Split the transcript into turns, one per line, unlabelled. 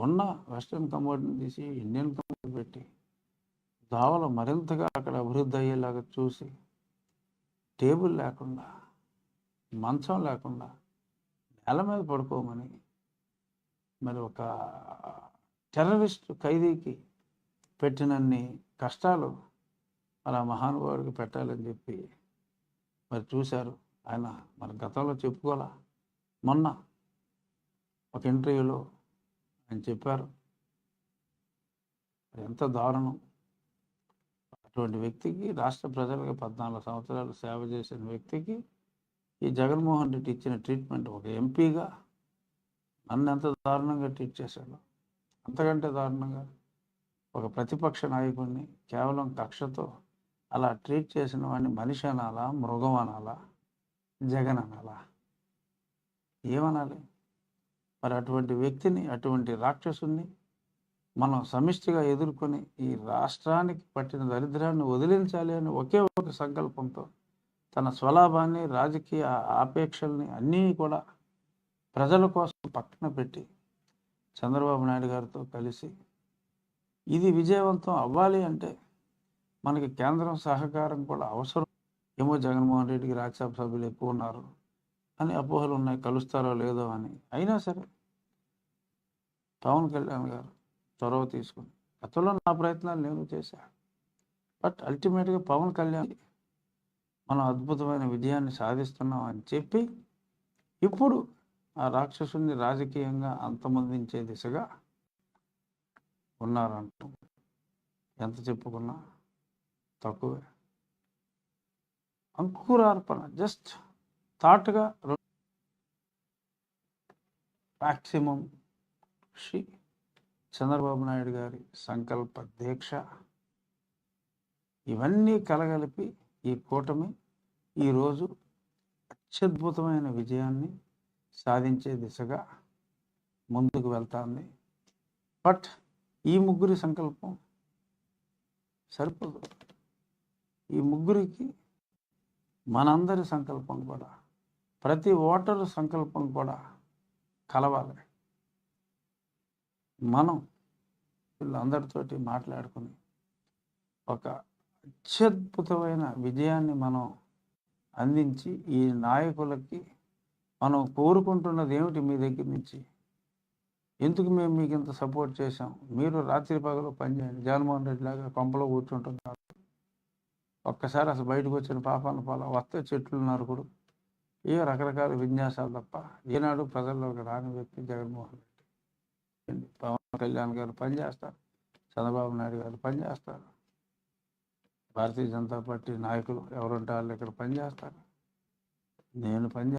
ఉన్న వెస్ట్రన్ కమోడ్ని తీసి Indian commode పెట్టి దావలు మరింతగా అక్కడ అభివృద్ధి అయ్యేలాగా చూసి టేబుల్ లేకుండా మంచం లేకుండా నేల మీద పడుకోమని మరి ఒక టెర్రరిస్ట్ ఖైదీకి పెట్టినన్ని కష్టాలు మరి ఆ మహానుభావుడికి పెట్టాలని చెప్పి మరి చూశారు. ఆయన మరి గతంలో చెప్పుకోవాలా? మొన్న ఒక ఇంటర్వ్యూలో అని చెప్పారు. ఎంత దారుణం. అటువంటి వ్యక్తికి రాష్ట్ర ప్రజలకు పద్నాలుగు సంవత్సరాలు సేవ చేసిన వ్యక్తికి ఈ జగన్మోహన్ రెడ్డి ఇచ్చిన ట్రీట్మెంట్ ఒక ఎంపీగా నన్ను ఎంత దారుణంగా ట్రీట్ చేశాడు. అంతకంటే దారుణంగా ఒక ప్రతిపక్ష నాయకుడిని కేవలం కక్షతో అలా ట్రీట్ చేసిన వాడిని మనిషి అనాలా మృగం అనాలా జగన్ అనాలా? ఏమనాలి? మరి అటువంటి వ్యక్తిని అటువంటి రాక్షసుని మనం సమిష్టిగా ఎదుర్కొని ఈ రాష్ట్రానికి పట్టిన దరిద్రాన్ని వదిలించాలి అని ఒకే ఒక సంకల్పంతో తన స్వలాభాన్ని రాజకీయ ఆపేక్షల్ని అన్నీ కూడా ప్రజల కోసం పక్కన పెట్టి చంద్రబాబు నాయుడు గారితో కలిసి ఇది విజయవంతం అవ్వాలి అంటే మనకి కేంద్రం సహకారం కూడా అవసరం. ఏమో జగన్మోహన్ రెడ్డికి రాజ్యసభ సభ్యులు ఎక్కువ ఉన్నారు. అని అపోహలు ఉన్నాయి కలుస్తారో లేదో అని. అయినా సరే పవన్ కళ్యాణ్ గారు చొరవ తీసుకుని గతంలో నా ప్రయత్నాలు నేను చేశాను. బట్ అల్టిమేట్గా పవన్ కళ్యాణ్ మనం అద్భుతమైన విజయాన్ని సాధిస్తున్నాం అని చెప్పి ఇప్పుడు ఆ రాక్షసుని రాజకీయంగా అంతమందించే దిశగా ఉన్నారంటూ ఎంత చెప్పుకున్నా తక్కువే. అంకురార్పణ జస్ట్ థాట్గా మ్యాక్సిమం కృషి చంద్రబాబు నాయుడు గారి సంకల్ప దీక్ష. ఇవన్నీ కలగలిపి ఈ కూటమి ఈరోజు అత్యద్భుతమైన విజయాన్ని సాధించే దిశగా ముందుకు వెళ్తాంది. బట్ ఈ ముగ్గురి సంకల్పం సరిపోదు. ఈ ముగ్గురికి మనందరి సంకల్పం కూడా ప్రతి ఓటరు సంకల్పం కూడా కలవాలి. మనం వీళ్ళందరితోటి మాట్లాడుకుని ఒక అత్యద్భుతమైన విజయాన్ని మనం అందించి ఈ నాయకులకి మనం కోరుకుంటున్నది ఏమిటి మీ దగ్గర నుంచి? ఎందుకు మేము మీకు ఇంత సపోర్ట్ చేసాం మీరు రాత్రి పగలు పనిచేయండి జగన్మోహన్ రెడ్డి లాగా కొంపలో కూర్చుంటున్నారు. ఒక్కసారి అసలు బయటకు వచ్చిన పాపాన పాల వస్తే చెట్లు నరకుడు. ఏ రకరకాల విన్యాసాలు తప్ప ఏనాడు ప్రజల్లోకి రాని వ్యక్తి జగన్మోహన్ రెడ్డి. పవన్ కళ్యాణ్ గారు పనిచేస్తారు చంద్రబాబు నాయుడు గారు పనిచేస్తారు భారతీయ జనతా పార్టీ నాయకులు ఎవరుంటే వాళ్ళు ఇక్కడ పనిచేస్తారు నేను పని